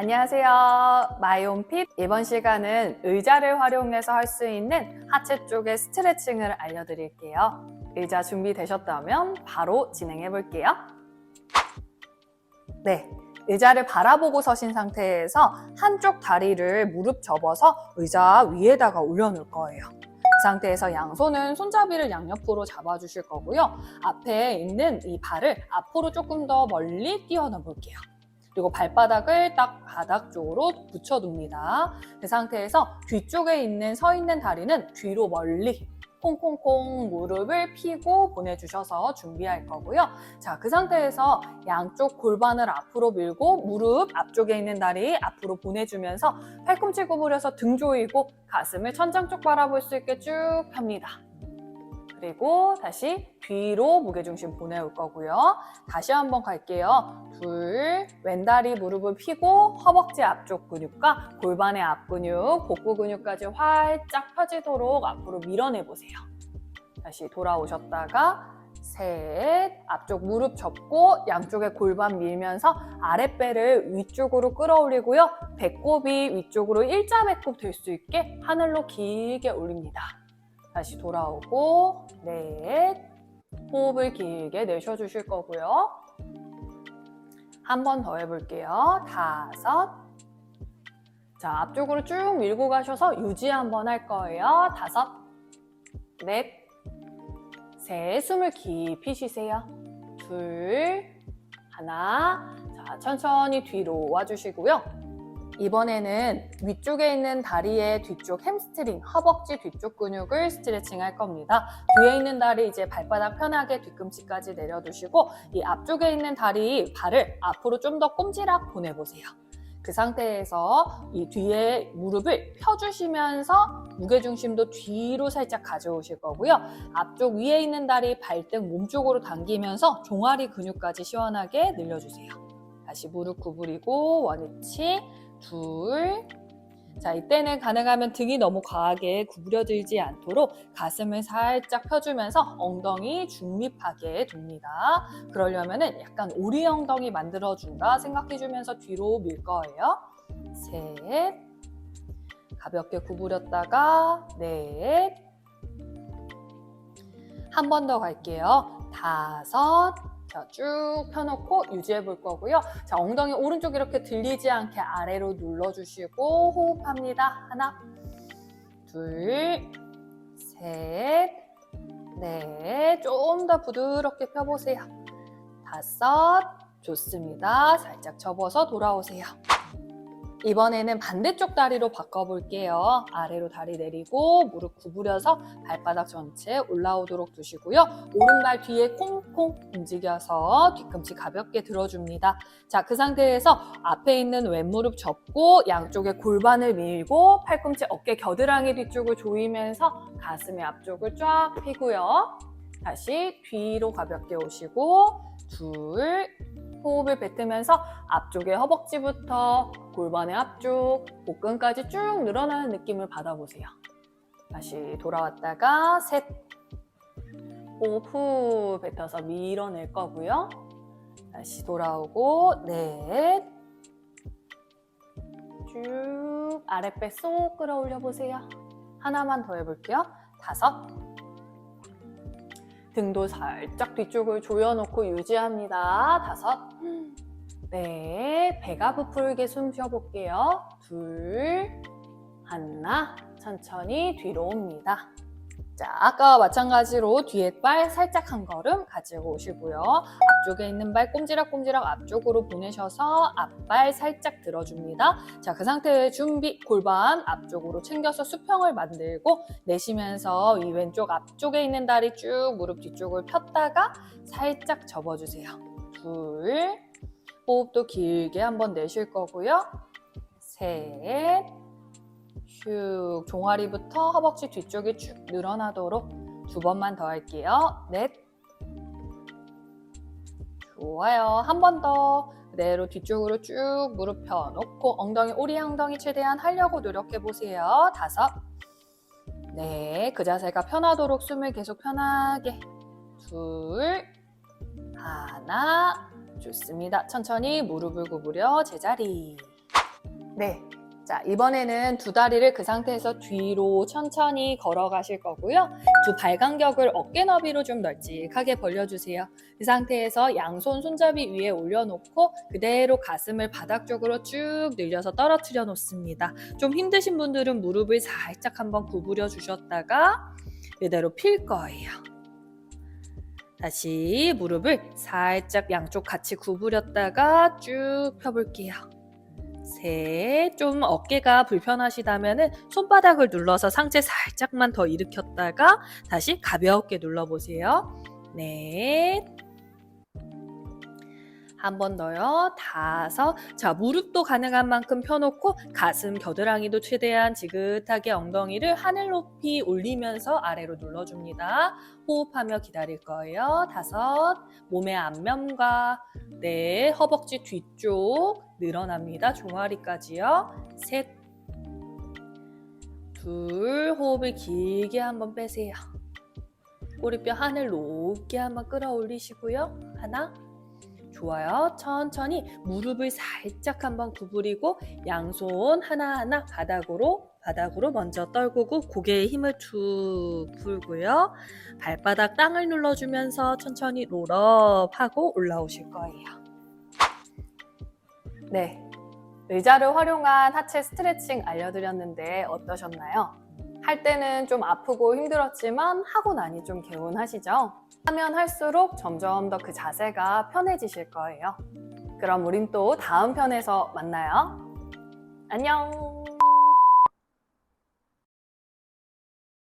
안녕하세요. 마이홈핏 이번 시간은 의자를 활용해서 할 수 있는 하체 쪽의 스트레칭을 알려드릴게요. 의자 준비되셨다면 바로 진행해 볼게요. 네. 의자를 바라보고 서신 상태에서 한쪽 다리를 무릎 접어서 의자 위에다가 올려놓을 거예요. 그 상태에서 양손은 손잡이를 양옆으로 잡아주실 거고요. 앞에 있는 이 발을 앞으로 조금 더 멀리 띄워놔 볼게요. 그리고 발바닥을 딱 바닥 쪽으로 붙여둡니다. 그 상태에서 뒤쪽에 있는 서 있는 다리는 뒤로 멀리 콩콩콩 무릎을 펴고 보내주셔서 준비할 거고요. 자, 그 상태에서 양쪽 골반을 앞으로 밀고 무릎 앞쪽에 있는 다리 앞으로 보내주면서 팔꿈치 구부려서 등 조이고 가슴을 천장 쪽 바라볼 수 있게 쭉 펴니다. 그리고 다시 뒤로 무게중심 보내올 거고요. 다시 한번 갈게요. 둘, 왼다리 무릎을 펴고 허벅지 앞쪽 근육과 골반의 앞 근육, 복부 근육까지 활짝 펴지도록 앞으로 밀어내 보세요. 다시 돌아오셨다가 셋, 앞쪽 무릎 접고 양쪽에 골반 밀면서 아랫배를 위쪽으로 끌어올리고요. 배꼽이 위쪽으로 일자 배꼽 될 수 있게 하늘로 길게 올립니다. 다시 돌아오고 넷, 호흡을 길게 내쉬어주실 거고요. 한 번 더 해볼게요. 다섯. 자, 앞쪽으로 쭉 밀고 가셔서 유지 한번 할 거예요. 다섯, 넷, 셋. 숨을 깊이 쉬세요. 둘, 하나. 자, 천천히 뒤로 와주시고요. 이번에는 위쪽에 있는 다리의 뒤쪽 햄스트링, 허벅지 뒤쪽 근육을 스트레칭 할 겁니다. 뒤에 있는 다리 이제 발바닥 편하게 뒤꿈치까지 내려두시고 이 앞쪽에 있는 다리, 발을 앞으로 좀 더 꼼지락 보내보세요. 그 상태에서 이 뒤에 무릎을 펴주시면서 무게중심도 뒤로 살짝 가져오실 거고요. 앞쪽 위에 있는 다리 발등 몸쪽으로 당기면서 종아리 근육까지 시원하게 늘려주세요. 다시 무릎 구부리고 원위치 둘. 자, 이때는 가능하면 등이 너무 과하게 구부려들지 않도록 가슴을 살짝 펴주면서 엉덩이 중립하게 둡니다. 그러려면은 약간 오리 엉덩이 만들어준다 생각해주면서 뒤로 밀 거예요. 셋. 가볍게 구부렸다가 넷. 한 번 더 갈게요. 다섯. 자, 쭉 펴놓고 유지해 볼 거고요. 자, 엉덩이 오른쪽 이렇게 들리지 않게 아래로 눌러주시고 호흡합니다. 하나, 둘, 셋, 넷. 좀 더 부드럽게 펴보세요. 다섯, 좋습니다. 살짝 접어서 돌아오세요. 이번에는 반대쪽 다리로 바꿔볼게요. 아래로 다리 내리고 무릎 구부려서 발바닥 전체 올라오도록 두시고요. 오른발 뒤에 콩콩 움직여서 뒤꿈치 가볍게 들어줍니다. 자, 그 상태에서 앞에 있는 왼무릎 접고 양쪽에 골반을 밀고 팔꿈치 어깨 겨드랑이 뒤쪽을 조이면서 가슴의 앞쪽을 쫙 펴고요. 다시 뒤로 가볍게 오시고 둘, 호흡을 뱉으면서 앞쪽의 허벅지부터 골반의 앞쪽, 복근까지 쭉 늘어나는 느낌을 받아보세요. 다시 돌아왔다가 셋, 호흡 후 뱉어서 밀어낼 거고요. 다시 돌아오고 넷, 쭉 아랫배 쏙 끌어올려 보세요. 하나만 더 해볼게요. 다섯, 등도 살짝 뒤쪽을 조여놓고 유지합니다. 다섯, 네, 배가 부풀게 숨 쉬어볼게요. 둘, 하나, 천천히 뒤로 옵니다. 자, 아까와 마찬가지로 뒤에 발 살짝 한 걸음 가지고 오시고요. 앞쪽에 있는 발 꼼지락꼼지락 앞쪽으로 보내셔서 앞발 살짝 들어줍니다. 자, 그 상태의 준비 골반 앞쪽으로 챙겨서 수평을 만들고 내쉬면서 이 왼쪽 앞쪽에 있는 다리 쭉 무릎 뒤쪽을 폈다가 살짝 접어주세요. 둘, 호흡도 길게 한번 내쉴 거고요. 셋, 슉 종아리부터 허벅지 뒤쪽이 쭉 늘어나도록 두 번만 더 할게요. 넷. 좋아요. 한 번 더. 그대로 뒤쪽으로 쭉 무릎 펴놓고 엉덩이 오리 엉덩이 최대한 하려고 노력해 보세요. 다섯. 네, 그 자세가 편하도록 숨을 계속 편하게. 둘, 하나. 좋습니다. 천천히 무릎을 구부려 제자리. 네. 자, 이번에는 두 다리를 그 상태에서 뒤로 천천히 걸어가실 거고요. 두 발 간격을 어깨 너비로 좀 널찍하게 벌려주세요. 그 상태에서 양손 손잡이 위에 올려놓고 그대로 가슴을 바닥 쪽으로 쭉 늘려서 떨어뜨려 놓습니다. 좀 힘드신 분들은 무릎을 살짝 한번 구부려 주셨다가 그대로 필 거예요. 다시 무릎을 살짝 양쪽 같이 구부렸다가 쭉 펴볼게요. 셋, 좀 어깨가 불편하시다면 손바닥을 눌러서 상체 살짝만 더 일으켰다가 다시 가볍게 눌러보세요. 넷, 한 번 더요. 다섯. 자, 무릎도 가능한 만큼 펴놓고 가슴 겨드랑이도 최대한 지긋하게 엉덩이를 하늘 높이 올리면서 아래로 눌러줍니다. 호흡하며 기다릴 거예요. 다섯. 몸의 앞면과 네, 허벅지 뒤쪽 늘어납니다. 종아리까지요. 셋. 둘. 호흡을 길게 한번 빼세요. 꼬리뼈 하늘 높게 한번 끌어올리시고요. 하나. 좋아요. 천천히 무릎을 살짝 한번 구부리고 양손 하나하나 바닥으로 바닥으로 먼저 떨구고 고개에 힘을 툭 풀고요. 발바닥 땅을 눌러주면서 천천히 롤업 하고 올라오실 거예요. 네. 의자를 활용한 하체 스트레칭 알려드렸는데 어떠셨나요? 할 때는 좀 아프고 힘들었지만 하고 나니 좀 개운하시죠? 하면 할수록 점점 더 그 자세가 편해지실 거예요. 그럼 우린 또 다음 편에서 만나요. 안녕!